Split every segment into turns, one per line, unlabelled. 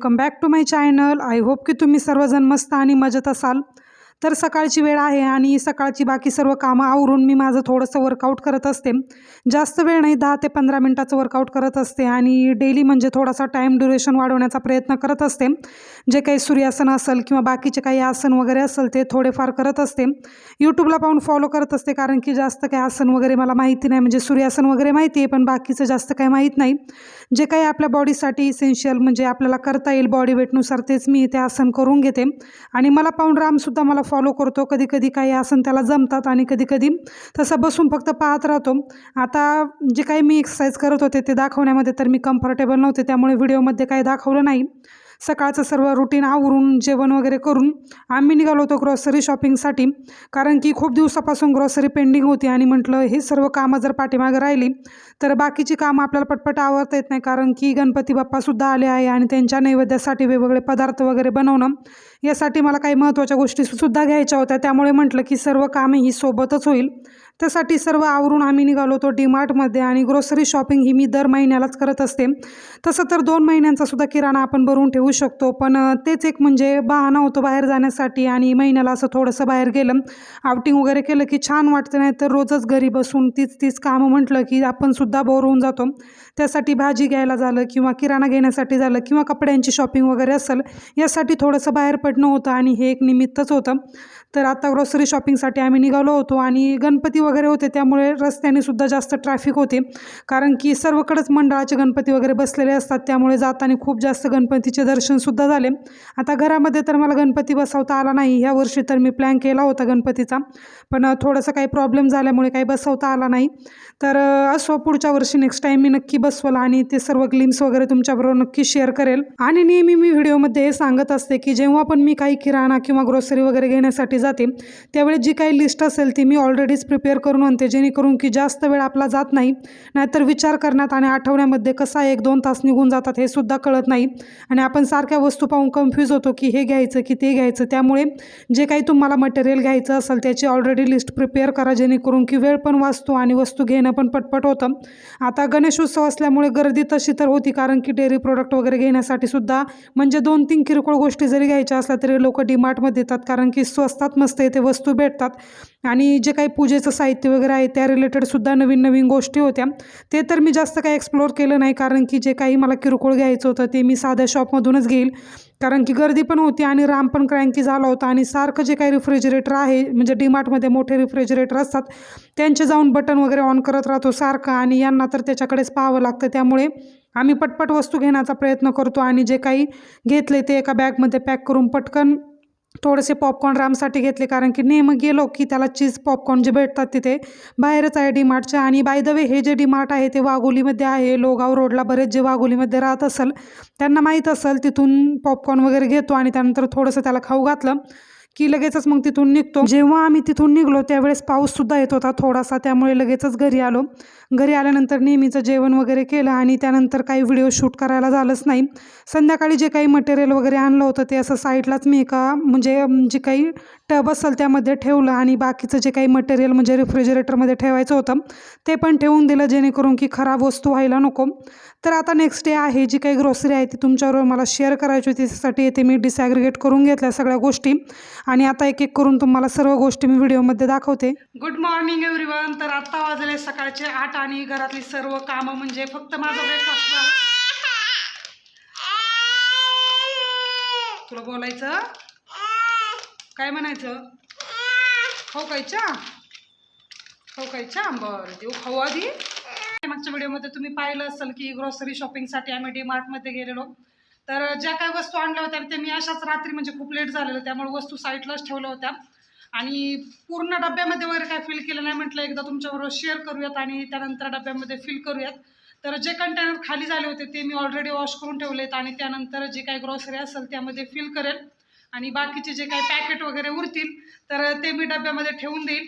Welcome back to my channel I hope की तुम्ही सर्वजण मस्त आणि मजेत असाल. तर सकाळची वेळ आहे आणि सकाळची बाकी सर्व कामं आवरून मी माझं थोडंसं वर्कआउट करत असते. जास्त वेळ नाही दहा ते पंधरा मिनटाचं वर्कआउट करत असते आणि डेली म्हणजे थोडासा टाईम ड्युरेशन वाढवण्याचा प्रयत्न करत असते. जे काही सूर्यासन असेल किंवा बाकीचे काही आसन वगैरे असेल ते थोडेफार करत असते. यूट्यूबला पाहून फॉलो करत असते कारण की जास्त काही आसन वगैरे मला माहिती नाही म्हणजे सूर्यासन वगैरे माहिती आहे पण बाकीचं जास्त काही माहीत नाही. जे काही आपल्या बॉडीसाठी इसेन्शियल म्हणजे आपल्याला करता येईल बॉडी वेटनुसार तेच मी ते आसन करून घेते. आणि मला पाहून रामसुद्धा मला फॉलो करतो. कधी कधी काही आसन त्याला जमतात आणि कधी कधी तसं बसून फक्त पाहत राहतो. आता जे काही मी एक्सरसाइज करत होते ते दाखवण्यामध्ये तर मी कम्फर्टेबल नव्हते त्यामुळे व्हिडिओमध्ये काही दाखवलं नाही. सकाळचं सर्व रुटीन आवरून जेवण वगैरे करून आम्ही निघालो होतो ग्रॉसरी शॉपिंगसाठी कारण की खूप दिवसापासून ग्रॉसरी पेंडिंग होती आणि म्हटलं हे सर्व कामं जर पाठीमागं राहिली तर बाकीची कामं आपल्याला पटपट आवडता येत नाही. कारण की गणपती बाप्पासुद्धा आले आहे आणि त्यांच्या नैवेद्यासाठी वेगवेगळे पदार्थ वगैरे बनवणं यासाठी मला काही महत्त्वाच्या गोष्टी सुद्धा घ्यायच्या होत्या. त्यामुळे म्हटलं की सर्व कामे ही सोबतच होईल. त्यासाठी सर्व आवरून आम्ही निघालो होतो डीमार्टमध्ये आणि ग्रोसरी शॉपिंग ही मी दर महिन्यालाच करत असते. तसं तर दोन महिन्यांचा सुद्धा किराणा आपण भरून ठेवू शकतो पण तेच एक म्हणजे बहाणा होतो बाहेर जाण्यासाठी आणि महिन्याला असं थोडंसं बाहेर गेलं. आउटिंग वगैरे केलं की छान वाटतं नाही तर रोजच घरी बसून तीच तीच कामं म्हटलं की आपण सुद्धा बोर होऊन जातो. त्यासाठी भाजी घ्यायला झालं किंवा किराणा घेण्यासाठी झालं किंवा कपड्यांची शॉपिंग वगैरे असेल यासाठी थोडंसं बाहेर पड पडणं होतं आणि हे एक निमित्तच होतं. तर आता ग्रॉसरी शॉपिंगसाठी आम्ही निघालो होतो आणि गणपती वगैरे होते त्यामुळे रस्त्याने सुद्धा जास्त ट्रॅफिक होते. कारण की सर्वकडेच मंडळाचे गणपती वगैरे बसलेले असतात त्यामुळे जाताना खूप जास्त गणपतीचे दर्शनसुद्धा झाले. आता घरामध्ये तर मला गणपती बसवता आला नाही. ह्या वर्षी तर मी प्लॅन केला होता गणपतीचा. पण थोडंसं काही प्रॉब्लेम झाल्यामुळे काही बसवता आला नाही. तर असो पुढच्या वर्षी नेक्स्ट टाईम मी नक्की बसवल आणि ते सर्व ग्लिम्स वगैरे तुमच्याबरोबर नक्की शेअर करेल. आणि नेहमी मी व्हिडिओमध्ये हे सांगत असते की जेव्हा पण मी काही किराणा किंवा ग्रोसरी वगैरे घेण्यासाठी जाते त्यावेळी जी काही लिस्ट असेल ती मी ऑलरेडीच प्रिपेअर करून आणते जेणेकरून की जास्त वेळ आपला जात नाही. नाहीतर विचार करण्यात आणि आठवण्यामध्ये कसा एक दोन तास निघून जातात हे सुद्धा कळत नाही. आणि आपण सारख्या वस्तू पाहून कन्फ्यूज होतो की हे घ्यायचं की ते घ्यायचं. त्यामुळे जे काही तुम्हाला मटेरियल घ्यायचं असेल त्याची ऑलरेडी लिस्ट प्रिपेअर करा जेणेकरून की वेळ पण वाचतो आणि वस्तू घेणं पण पटपट होतं. आता गणेश उत्सव असल्यामुळे गर्दी तशी तर होती कारण की डेअरी प्रोडक्ट वगैरे घेण्यासाठी सुद्धा म्हणजे दोन तीन किरकोळ गोष्टी जरी घ्यायच्या असल्या तरी लोक डीमार्टमध्ये येतात कारण की स्वस्तात मस्त येते वस्तू भेटतात. आणि जे काही पूजेचं साहित्य वगैरे आहे त्या रिलेटेडसुद्धा नवीन नवीन गोष्टी होत्या. ते तर मी जास्त काही एक्सप्लोअर केलं नाही कारण की जे काही मला किरकोळ घ्यायचं होतं ते मी साध्या शॉपमधूनच घेईल. कारण की गर्दी पण होती आणि राम पण क्रँकी झाला होता आणि सारखं जे काही रिफ्रिजरेटर आहे म्हणजे डीमार्टमध्ये मोठे रिफ्रिजरेटर असतात त्यांचे जाऊन बटन वगैरे ऑन करत राहतो सारखं आणि यांना तर त्याच्याकडेच पाहावं लागतं. त्यामुळे आम्ही पटपट वस्तू घेण्याचा प्रयत्न करतो आणि जे काही घेतले ते एका बॅगमध्ये पॅक करून पटकन थोडेसे पॉपकॉर्न रामसाठी घेतले. कारण की नेहमी गेलो की त्याला चीज पॉपकॉर्न जे भेटतात तिथे बाहेरच आहे डीमार्टचे आणि बाय द वे हे जे डी मार्ट आहे ते वाघोलीमध्ये आहे. लोगाव रोडला बरेच जे वाघोलीमध्ये राहत असेल त्यांना माहीत असेल तिथून पॉपकॉर्न वगैरे घेतो आणि त्यानंतर थोडंसं त्याला खाऊ घातलं. की लगेचच मग तिथून निघतो. जेव्हा आम्ही तिथून निघलो त्यावेळेस पाऊससुद्धा येत होता थोडासा त्यामुळे लगेचच घरी आलो. घरी आल्यानंतर नेहमीचं जेवण वगैरे केलं आणि त्यानंतर काही व्हिडिओ शूट करायला झालंच नाही. संध्याकाळी जे काही मटेरियल वगैरे आणलं होतं ते असं साईडलाच मी एका म्हणजे जे काही टब असेल त्यामध्ये ठेवलं आणि बाकीचं जे काही मटेरियल म्हणजे रेफ्रिजरेटरमध्ये ठेवायचं होतं ते पण ठेवून दिलं जेणेकरून की खराब वस्तू व्हायला नको. तर आता नेक्स्ट डे आहे जी काही ग्रोसरी आहे ती तुमच्याबरोबर मला शेअर करायची होती त्यासाठी येते मी डिसॅग्रिगेट करून घेतल्या सगळ्या गोष्टी. आणि आता एक एक करून तुम्हाला सर्व गोष्टी मी व्हिडिओमध्ये दाखवते. गुड मॉर्निंग एव्हरीवन तर आत्ता वाजले सकाळचे आठ आणि घरातली सर्व कामं म्हणजे फक्त माझा ब्रेकफास्ट झाला. तुला बोलायचं? काय म्हणायचं? खाऊ कायच्या खाऊ कायच्या बरं देऊ खाऊ आधी. मागच्या व्हिडिओमध्ये तुम्ही पाहिलं असेल की ग्रॉसरी शॉपिंगसाठी आम्ही डी मार्टमध्ये गेलेलो. तर ज्या काही वस्तू आणल्या होत्या ते मी अशाच रात्री म्हणजे खूप लेट झालेलं. त्यामुळे वस्तू साईडलाच ठेवल्या होत्या. आणि पूर्ण डब्यामध्ये वगैरे काय फिल केलं नाही म्हटलं एकदा तुमच्याबरोबर शेअर करूयात आणि त्यानंतर डब्यामध्ये फिल करूयात. तर जे कंटेनर खाली झाले होते ते मी ऑलरेडी वॉश करून ठेवलेत आणि त्यानंतर जे काही ग्रॉसरी असेल त्यामध्ये फिल करेल. आणि बाकीचे जे काही पॅकेट वगैरे उरतील तर ते मी डब्यामध्ये ठेवून देईल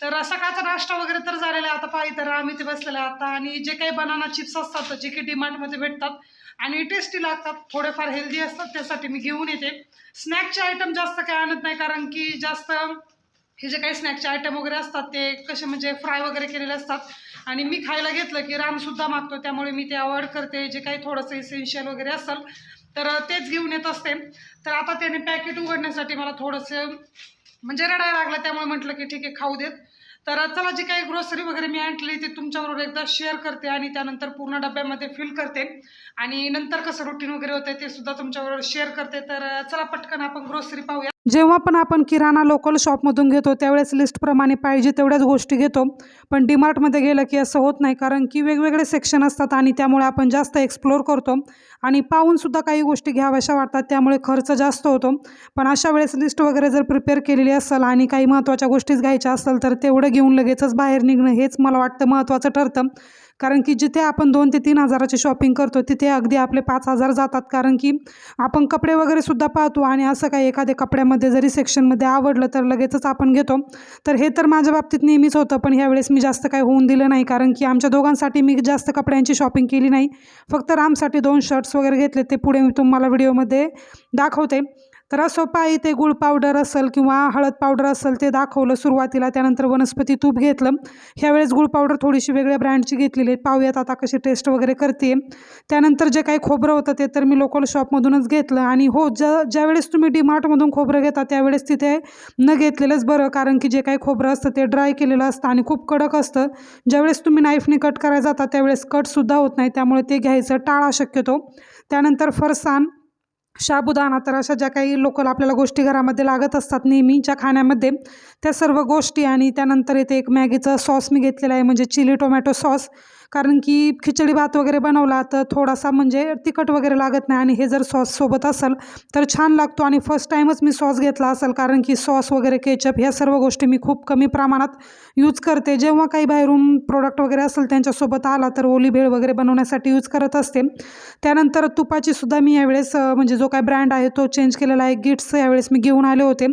तर सकाळचा नाश्ता वगैरे तर झालेला आहे. आता पाहिजे तर आम्ही ते बसलेलं आता आणि जे काही बनाना चिप्स असतात जे की डीमार्टमध्ये भेटतात आणि टेस्टी लागतात थोडेफार हेल्दी असतात त्यासाठी मी घेऊन येते. स्नॅकचे आयटम जास्त काही आणत नाही कारण की जास्त हे जे काही स्नॅकचे आयटम वगैरे असतात ते कसे म्हणजे फ्राय वगैरे केलेले असतात. आणि मी खायला घेतलं की रामसुद्धा मागतो त्यामुळे मी ते अवॉइड करते. जे काही थोडंसं इसेन्शियल वगैरे असेल तर तेच घेऊन येत असते. तर आता त्याने पॅकेट उघडण्यासाठी मला थोडंसं म्हणजे रडायला लागलं त्यामुळे म्हटलं की ठीक आहे खाऊ देत. तर चला जी काही ग्रोसरी वगैरे मी आणली ती तुमच्याबरोबर एकदा शेअर करते आणि त्यानंतर पूर्ण डब्यामध्ये फिल करते. आणि नंतर कसं रुटीन वगैरे होतं ते सुद्धा तुमच्याबरोबर शेअर करते. तर चला पटकन आपण ग्रोसरी पाहूया. जेव्हा पण आपण किराणा लोकल शॉपमधून घेतो त्यावेळेस लिस्टप्रमाणे पाहिजे तेवढ्याच गोष्टी घेतो. पण डीमार्टमध्ये गेलं की असं होत नाही कारण की वेगवेगळे सेक्शन असतात आणि त्यामुळे आपण जास्त एक्सप्लोर करतो. आणि पाहूनसुद्धा काही गोष्टी घ्याव्याशा वाटतात त्यामुळे खर्च जास्त होतो. पण अशा वेळेस लिस्ट वगैरे जर प्रिपेअर केलेली असेल आणि काही महत्त्वाच्या गोष्टीच घ्यायच्या असेल तर तेवढं घेऊन लगेचच बाहेर निघणं हेच मला वाटतं महत्त्वाचं ठरतं. कारण की जिथे आपण दोन ते तीन हजाराची शॉपिंग करतो तिथे अगदी आपले पाच हजार जातात. कारण की आपण कपडे वगैरे सुद्धा पाहतो आणि असं काही एखाद्या कपड्यामध्ये जरी सेक्शनमध्ये आवडलं तर लगेचच आपण घेतो. तर हे तर माझ्या बाबतीत नेहमीच होतं पण ह्यावेळेस मी जास्त काही होऊन दिलं नाही. कारण की आमच्या दोघांसाठी मी जास्त कपड्यांची शॉपिंग केली नाही. फक्त रामसाठी दोन शर्ट्स वगैरे घेतले ते पुढे मी तुम्हाला व्हिडिओमध्ये दाखवते. तर असं पायी ते गुळ पावडर असेल किंवा हळद पावडर असेल ते दाखवलं सुरुवातीला. त्यानंतर वनस्पती तूप घेतलं. ह्यावेळेस गुळ पावडर थोडीशी वेगळ्या ब्रँडची घेतलेली आहे. पाहूयात आता कशी टेस्ट वगैरे करते. त्यानंतर जे काही खोबरं होतं ते तर मी लोकल शॉपमधूनच घेतलं. आणि हो ज्या ज्यावेळेस तुम्ही डीमार्टमधून खोबरं घेता त्यावेळेस तिथे न घेतलेलंच बरं. कारण की जे काही खोबरं असतं ते ड्राय केलेलं असतं आणि खूप कडक असतं. ज्यावेळेस तुम्ही नाईफने कट करायला जाता त्यावेळेस कटसुद्धा होत नाही. त्यामुळे ते घ्यायचं टाळा शक्यतो त्यानंतर फरसाण साबुदाणा तर अशा ज्या काही लोकल आपल्याला गोष्टी घरामध्ये लागत असतात नेहमीच्या खाण्यामध्ये त्या सर्व गोष्टी आणि त्यानंतर इथे एक मॅगीचा सॉस मी घेतलेला आहे म्हणजे चिली टोमॅटो सॉस. कारण की खिचडी भात वगैरे बनवला तर थोडासा म्हणजे तिखट वगैरे लागत नाही आणि हे जर सॉस सोबत असेल तर छान लागतो आणि फर्स्ट टाईमच मी सॉस घेतला असेल कारण की सॉस वगैरे केचप ह्या सर्व गोष्टी मी खूप कमी प्रमाणात यूज करते. जेव्हा काही बाहेरून प्रोडक्ट वगैरे असेल त्यांच्यासोबत आला तर ओली भेळ वगैरे बनवण्यासाठी यूज करत असते. त्यानंतर तुपाची सुद्धा मी यावेळेस म्हणजे जो काय ब्रँड आहे तो चेंज केलेला आहे. गिट्स यावेळेस मी घेऊन आले होते.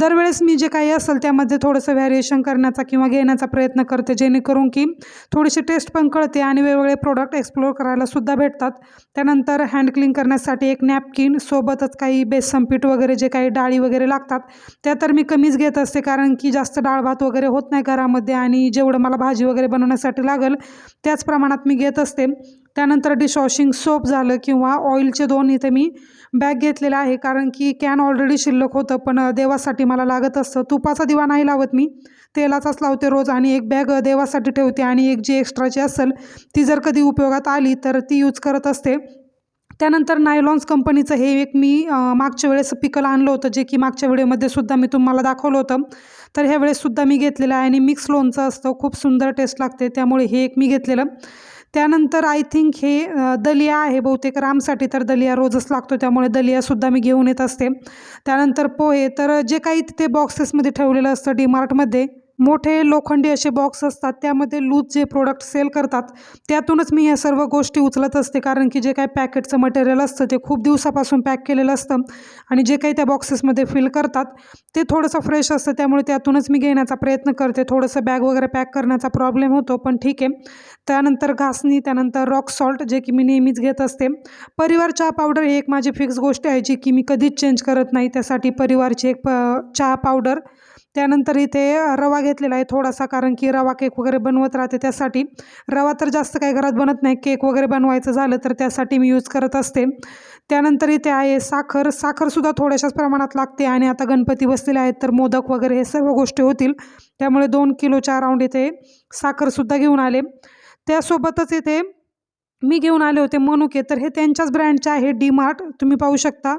दरवेळेस मी जे काही असेल त्यामध्ये थोडंसं व्हॅरिएशन करण्याचा किंवा घेण्याचा प्रयत्न करते जेणेकरून की थोडीशी टेस्ट पण कळते आणि वेगवेगळे प्रोडक्ट एक्सप्लोर करायला सुद्धा भेटतात. त्यानंतर हँड क्लीन करण्यासाठी एक नॅपकिन सोबतच काही बेसन पीठ वगैरे जे काही डाळी वगैरे लागतात त्या तर मी कमीच घेत असते कारण की जास्त डाळ भात वगैरे होत नाही घरामध्ये आणि जेवढं मला भाजी वगैरे बनवण्यासाठी लागेल त्याच प्रमाणात मी घेत असते. त्यानंतर डिशवॉशिंग सोप झालं किंवा ऑइलचे दोन इथे मी बॅग घेतलेला आहे. कारण की कॅन ऑलरेडी शिल्लक होतं पण देवासाठी मला लागत असतं. तुपाचा दिवा नाही लावत मी. तेलाचाच लावते रोज आणि एक बॅग देवासाठी ठेवते. आणि एक जी एक्स्ट्राची असेल ती जर कधी उपयोगात आली तर ती यूज करत असते. त्यानंतर नायलॉन्स कंपनीचं हे एक मी मागच्या वेळेस पिकल आणलं होतं जे की मागच्या व्हिडिओमध्ये सुद्धा मी तुम्हाला दाखवलं होतं. तर ह्या वेळेससुद्धा मी घेतलेलं आहे आणि मिक्स लोणचं असतं. खूप सुंदर टेस्ट लागते. त्यामुळे हे एक मी घेतलेलं. त्यानंतर आय थिंक हे दलिया आहे बहुतेक. रामसाठी तर दलिया रोजच लागतो त्यामुळे दलियासुद्धा मी घेऊन येत असते. त्यानंतर पोहे तर जे काही तिथे बॉक्सेसमध्ये ठेवलेलं असतं डीमार्टमध्ये मोठे लोखंडी असे बॉक्स असतात त्यामध्ये लूज जे प्रोडक्ट सेल करतात त्यातूनच मी ह्या सर्व गोष्टी उचलत असते. कारण की जे काही पॅकेटचं मटेरियल असतं ते खूप दिवसापासून पॅक केलेलं असतं आणि जे काही त्या बॉक्सेसमध्ये फिल करतात ते थोडंसं फ्रेश असतं. त्यामुळे त्यातूनच मी घेण्याचा प्रयत्न करते. थोडंसं बॅग वगैरे पॅक करण्याचा प्रॉब्लेम होतो पण ठीक आहे. त्यानंतर घासणी त्यानंतर रॉक सॉल्ट जे की मी नेहमीच घेत असते. परिवार चहा पावडर ही एक माझी फिक्स गोष्ट आहे जी की मी कधीच चेंज करत नाही. त्यासाठी परिवारची एक प चहा पावडर त्यानंतर इथे रवा घेतलेला आहे थोडासा कारण की रवा केक वगैरे बनवत राहते त्यासाठी. रवा तर जास्त काही घरात बनत नाही केक वगैरे बनवायचं झालं तर त्यासाठी मी यूज करत असते. त्यानंतर इथे आहे साखर. साखरसुद्धा थोड्याशाच प्रमाणात लागते आणि आता गणपती बसलेले आहेत तर मोदक वगैरे हे सर्व गोष्टी होतील. त्यामुळे दोन किलोच्या राऊंड इथे साखरसुद्धा घेऊन आले. त्यासोबतच इथे मी घेऊन आले होते मनुके. तर हे त्यांच्याच ब्रँडचे आहे डी मार्ट तुम्ही पाहू शकता.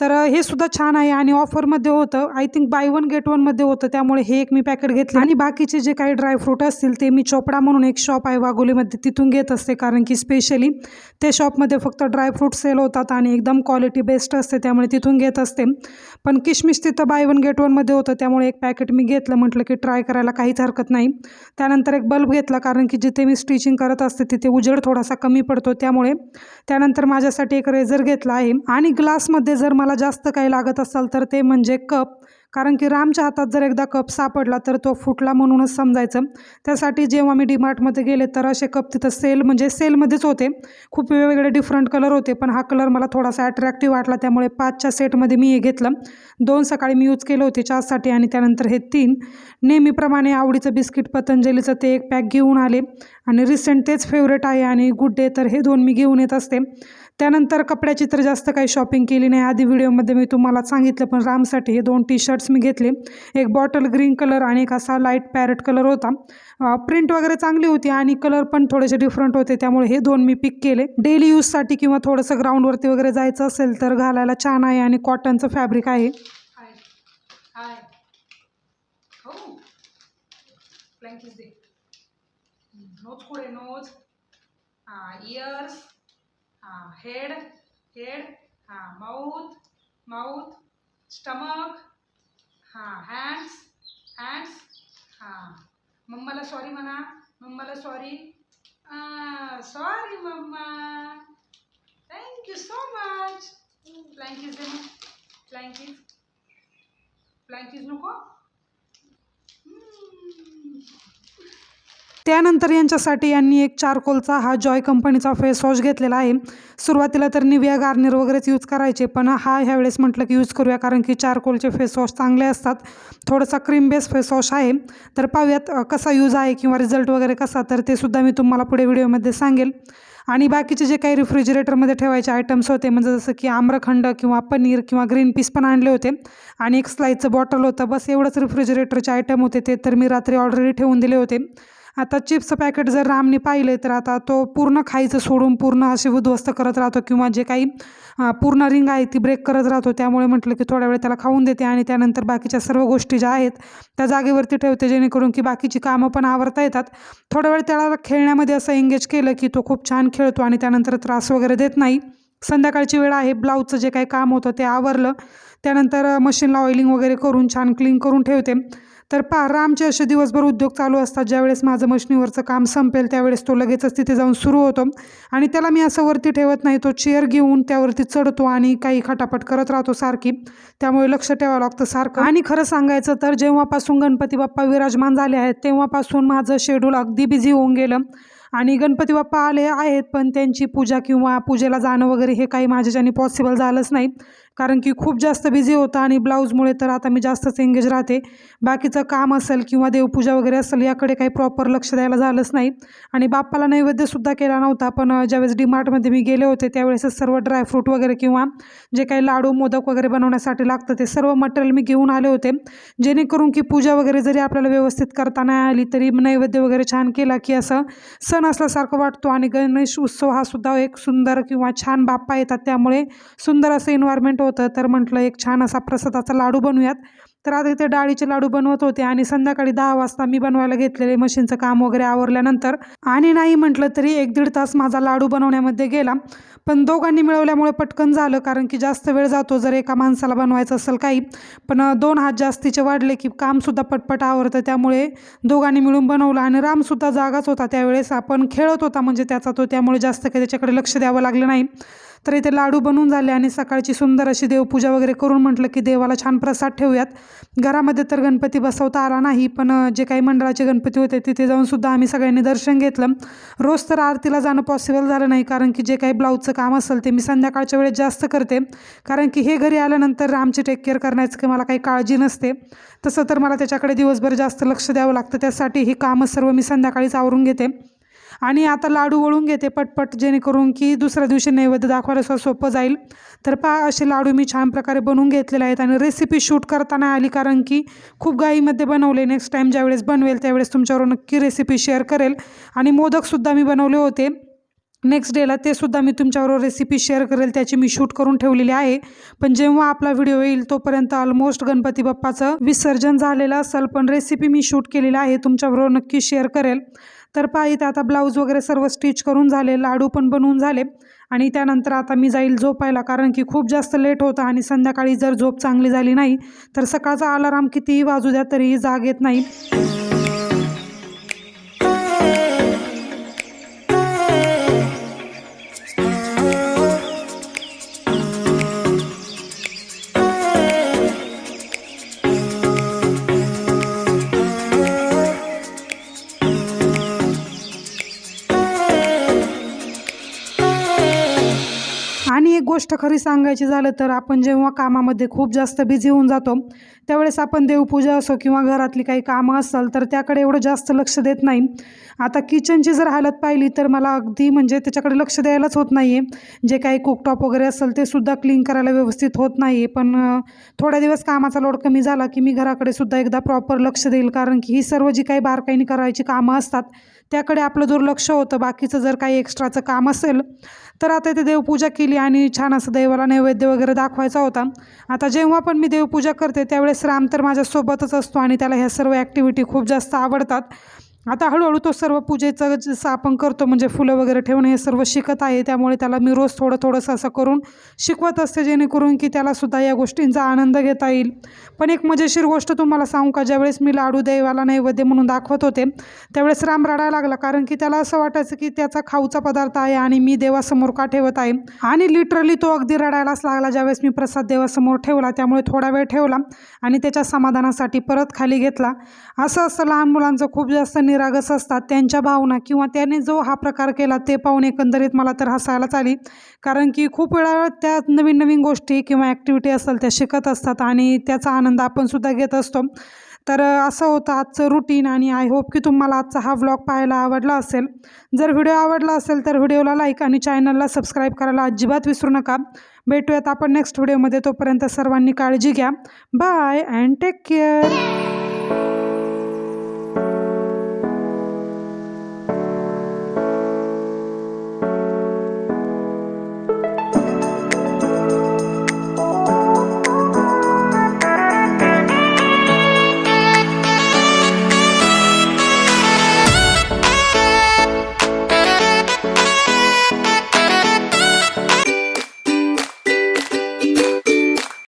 तर हे सुद्धा छान आहे आणि ऑफरमध्ये होतं. I think buy one get वनमध्ये होतं. त्यामुळे हे एक मी पॅकेट घेतलं. आणि बाकीचे जे काही ड्रायफ्रूट असतील ते मी चोपडा म्हणून एक शॉप आहे वाघोलीमध्ये. तिथून घेत असते कारण की स्पेशली त्या शॉपमध्ये फक्त ड्रायफ्रूट सेल होतात आणि एकदम क्वालिटी बेस्ट असते. त्यामुळे तिथून घेत असते. पण किशमिश तिथं बाय वन गेट वनमध्ये होतं. त्यामुळे एक पॅकेट मी घेतलं. म्हटलं की ट्राय करायला काहीच हरकत नाही. त्यानंतर एक बल्ब घेतला कारण की जिथे मी स्टिचिंग करत असते तिथे उजेड थोडासा कमी पडतो. त्यामुळे त्यानंतर माझ्यासाठी एक रेझर घेतला आहे. आणि ग्लासमध्ये जर मला जास्त काही लागत असेल तर ते म्हणजे कप. कारण की रामच्या हातात जर एकदा कप सापडला तर तो फुटला म्हणूनच समजायचं. त्यासाठी जेव्हा मी डीमार्टमध्ये गेले तर असे कप तिथं सेल म्हणजे सेलमध्येच होते. खूप वेगवेगळे डिफरंट कलर होते पण हा कलर मला थोडासा अट्रॅक्टिव्ह वाटला. त्यामुळे पाचच्या सेटमध्ये मी हे घेतलं. दोन सकाळी मी यूज केले होते चहासाठी आणि त्यानंतर हे तीन. नेहमीप्रमाणे आवडीचं बिस्किट पतंजलीचं ते एक पॅक घेऊन आले. आणि रिसेंट तेच फेवरेट आहे आणि गुड डे तर हे दोन मी घेऊन येत असते. त्यानंतर कपड्याची तर जास्त काही शॉपिंग केली नाही आधी व्हिडिओमध्ये मी तुम्हाला सांगितलं पण रामसाठी हे दोन टी शर्ट्स मी घेतले एक बॉटल ग्रीन कलर आणि एक असा लाइट पॅरेट कलर होता प्रिंट वगैरे चांगली होती आणि कलर पण थोडेसे डिफरंट होते त्यामुळे हे दोन मी पिक केले डेली यूजसाठी किंवा थोडंसं ग्राउंडवरती वगैरे जायचं असेल तर घालायला छान आहे आणि कॉटनचं फॅब्रिक आहे
Hi. Hi. Oh. हां हेड हेड हां माऊथ माऊथ स्टमक हां हँड्स हँड्स हां. मम्माला सॉरी म्हणा मम्माला sorry sorry mamma. Thank you so much फ्लँकीज दे मग फ्लँकीज फ्लँकीज नको?
त्यानंतर यांच्यासाठी यांनी एक चारकोलचा हा जॉय कंपनीचा फेस वॉश घेतलेला आहे. सुरुवातीला तर निविया गार्नियर वगैरेच यूज करायचे पण हा ह्यावेळेस म्हटलं की यूज करूया कारण की चारकोलचे फेस वॉश चांगले असतात. थोडासा क्रीम बेस फेस वॉश आहे. तर पाहूयात कसा यूज आहे किंवा रिझल्ट वगैरे कसा तर ते सुद्धा मी तुम्हाला पुढे व्हिडिओमध्ये सांगेल. आणि बाकीचे जे काही रिफ्रिजरेटरमध्ये ठेवायचे आयटम्स होते म्हणजे जसं की आम्रखंड किंवा पनीर किंवा ग्रीन पीस पण आणले होते. आणि एक स्लाईचं बॉटल होतं बस एवढंच रिफ्रिजरेटरचे आयटम होते ते तर मी रात्री ऑलरेडी ठेवून दिले होते. आता चिप्सचं पॅकेट जर रामने पाहिलं तर आता तो पूर्ण खायचं सोडून पूर्ण असे उद्ध्वस्त करत राहतो किंवा जे काही पूर्ण रिंग आहे ती ब्रेक करत राहतो. त्यामुळे म्हटलं की थोड्या वेळ त्याला खाऊन देते आणि त्यानंतर बाकीच्या सर्व गोष्टी ज्या आहेत त्या जागेवरती ठेवते जेणेकरून की बाकीची कामं पण आवरता येतात. थोड्या वेळ त्याला खेळण्यामध्ये असं एंगेज केलं की तो खूप छान खेळतो आणि त्यानंतर त्रास वगैरे देत नाही. संध्याकाळची वेळ आहे ब्लाऊजचं जे काही काम होतं ते आवरलं. त्यानंतर मशीनला ऑइलिंग वगैरे करून छान क्लीन करून ठेवते. तर पहा रामचे असे दिवसभर उद्योग चालू असतात ज्यावेळेस माझं मशनीवरचं काम संपेल त्यावेळेस तो लगेचच तिथे जाऊन सुरू होतो. आणि त्याला मी असं वरती ठेवत नाही तो चेअर घेऊन त्यावरती चढतो आणि काही खटापट करत राहतो सारखी. त्यामुळे लक्ष ठेवावं लागतं सारखं. आणि खरं सांगायचं तर जेव्हापासून गणपती बाप्पा विराजमान झाले आहेत तेव्हापासून माझं शेड्यूल अगदी बिझी होऊन गेलं. आणि गणपती बाप्पा आले आहेत पण त्यांची पूजा किंवा पूजेला जाणं वगैरे हे काही माझ्याच्याने पॉसिबल झालंच नाही. कारण की खूप जास्त बिझी होतं आणि ब्लाऊजमुळे तर आता मी जास्तच एंगेज राहते. बाकीचं काम असेल किंवा देवपूजा वगैरे असेल याकडे काही प्रॉपर लक्ष द्यायला झालंच नाही. आणि बाप्पाला नैवेद्यसुद्धा केला नव्हता पण ज्यावेळेस ज्यावेळेस डीमार्टमध्ये मी गेले होते त्यावेळेसच सर्व ड्रायफ्रूट वगैरे किंवा जे काही लाडू मोदक वगैरे बनवण्यासाठी लागतं ते सर्व मटेरियल मी घेऊन आले होते. जेणेकरून की पूजा वगैरे जरी आपल्याला व्यवस्थित करता नाही आली तरी नैवेद्य वगैरे छान केला की असं सण असल्यासारखं वाटतो आणि गणेश उत्सव हा सुद्धा एक सुंदर किंवा छान बाप्पा येतात त्यामुळे सुंदर असं इन्व्हायरमेंट होतं तर म्हटलं एक छान असा प्रसादाचा लाडू बनवूयात. तर आता इथे डाळीचे लाडू बनवत होते आणि संध्याकाळी दहा वाजता मी बनवायला घेतलेले मशीनचं काम वगैरे आवरल्यानंतर. आणि नाही म्हटलं तरी एक दीड तास माझा लाडू बनवण्यामध्ये गेला. पण दोघांनी मिळवल्यामुळे पटकन झालं कारण की जास्त वेळ जातो जर एका माणसाला बनवायचं असेल काही. पण दोन हात जास्तीचे वाढले की कामसुद्धा पटपट आवरतं. त्यामुळे दोघांनी मिळून बनवलं आणि रामसुद्धा जागाच होता. त्यावेळेस आपण खेळत होता म्हणजे त्याचा तो त्यामुळे जास्त काही त्याच्याकडे लक्ष द्यावं लागलं नाही. तर इथे लाडू बनवून झाले आणि सकाळची सुंदर अशी देवपूजा वगैरे करून म्हटलं की देवाला छान प्रसाद ठेवूयात. घरामध्ये तर गणपती बसवता आला नाही पण जे काही मंडळाचे गणपती होते तिथे जाऊनसुद्धा आम्ही सगळ्यांनी दर्शन घेतलं. रोज तर आरतीला जाणं पॉसिबल झालं नाही कारण की जे काही ब्लाऊजचं काम असेल ते मी संध्याकाळच्या वेळेस जास्त करते. कारण की हे घरी आल्यानंतर आमची टेक केअर करण्याचं मला काही काळजी नसते. तसं तर मला त्याच्याकडे दिवसभर जास्त लक्ष द्यावं लागतं त्यासाठी ही कामं सर्व मी संध्याकाळीच आवरून घेते. आणि आता लाडू वळून घेते पटपट जेणेकरून की दुसऱ्या दिवशी नैवेद्य दाखवायला सुद्धा सोपं जाईल. तर पहा असे लाडू मी छान प्रकारे बनवून घेतलेले आहेत आणि रेसिपी शूट करताना आली कारण की खूप गाईमध्ये बनवले. नेक्स्ट टाईम ज्यावेळेस बनवेल त्यावेळेस तुमच्यावर नक्की रेसिपी शेअर करेल. आणि मोदकसुद्धा मी बनवले होते. नेक्स्ट डेला ते सुद्धा मी तुमच्याबरोबर रेसिपी शेअर करेल त्याची मी शूट करून ठेवलेली आहे. पण जेव्हा आपला व्हिडिओ येईल तोपर्यंत ऑलमोस्ट गणपती बाप्पाचं विसर्जन झालेलं असेल पण रेसिपी मी शूट केलेली आहे तुमच्याबरोबर नक्की शेअर करेल. तर पहा इथे आता ब्लाऊज वगैरे सर्व स्टिच करून झाले लाडू पण बनवून झाले. आणि त्यानंतर आता मी जाईल झोपायला कारण की खूप जास्त लेट होतं आणि संध्याकाळी जर झोप चांगली झाली नाही तर सकाळचा अलाराम कितीही वाजू द्या तरीही जाग येत नाही. गोष्ट खरी सांगायची झालं तर आपण जेव्हा कामामध्ये खूप जास्त बिझी होऊन जातो त्यावेळेस आपण देवपूजा असो किंवा घरातली काही कामं असाल तर त्याकडे एवढं जास्त लक्ष देत नाही. आता किचनची जर हालत पाहिली तर मला अगदी म्हणजे त्याच्याकडे लक्ष द्यायलाच होत नाही आहे जे काही कुकटॉप वगैरे असेल ते सुद्धा क्लीन करायला व्यवस्थित होत नाही आहे पण थोड्या दिवस कामाचा लोड कमी झाला की मी घराकडे सुद्धा एकदा प्रॉपर लक्ष देईल. कारण की ही सर्व जी काही बारकाईने करायची कामं असतात त्याकडे आपलं दुर्लक्ष होतं. बाकीचं जर काही एक्स्ट्राचं काम असेल तर आता इथे देवपूजा केली आणि छान असं देवाला नैवेद्य वगैरे दाखवायचा होता. आता जेव्हा पण मी देवपूजा करते त्यावेळेस राम तर माझ्यासोबतच असतो आणि त्याला ह्या सर्व ॲक्टिव्हिटी खूप जास्त आवडतात. आता हळूहळू तो सर्व पूजेचं जसं आपण करतो म्हणजे फुलं वगैरे ठेवणं हे सर्व शिकत आहे. त्यामुळे त्याला मी रोज थोडं थोडंसं असं करून शिकवत असते जेणेकरून की त्यालासुद्धा या गोष्टींचा आनंद घेता येईल. पण एक मजेशीर गोष्ट तुम्हाला सांगू का ज्यावेळेस मी लाडू देवाला नैवेद्य म्हणून दाखवत होते त्यावेळेस राम रडायला लागला. कारण की त्याला असं वाटायचं की त्याचा खाऊचा पदार्थ आहे आणि मी देवासमोर का ठेवत आहे? आणि लिटरली तो अगदी रडायलाच लागला. ज्यावेळेस मी प्रसाद देवासमोर ठेवला त्यामुळे थोडा वेळ ठेवला आणि त्याच्या समाधानासाठी परत खाली घेतला. असं असतं लहान मुलांचं खूप जास्त निरागस असतात त्यांच्या भावना किंवा त्याने जो हा प्रकार केला ते पाहून एकंदरीत मला तर हसायलाच आली कारण की खूप वेळा त्या नवीन नवीन गोष्टी किंवा ॲक्टिव्हिटी असेल त्या शिकत असतात आणि त्याचा आनंद आपण सुद्धा घेत असतो. तर असं होतं आजचं रुटीन आणि आय होप की तुम्हाला आजचा हा व्लॉग पाहायला आवडला असेल. जर व्हिडिओ आवडला असेल तर व्हिडिओला लाईक आणि चॅनलला सबस्क्राईब करायला अजिबात विसरू नका. भेटूयात आपण नेक्स्ट व्हिडिओमध्ये तोपर्यंत सर्वांनी काळजी घ्या. Bye and take care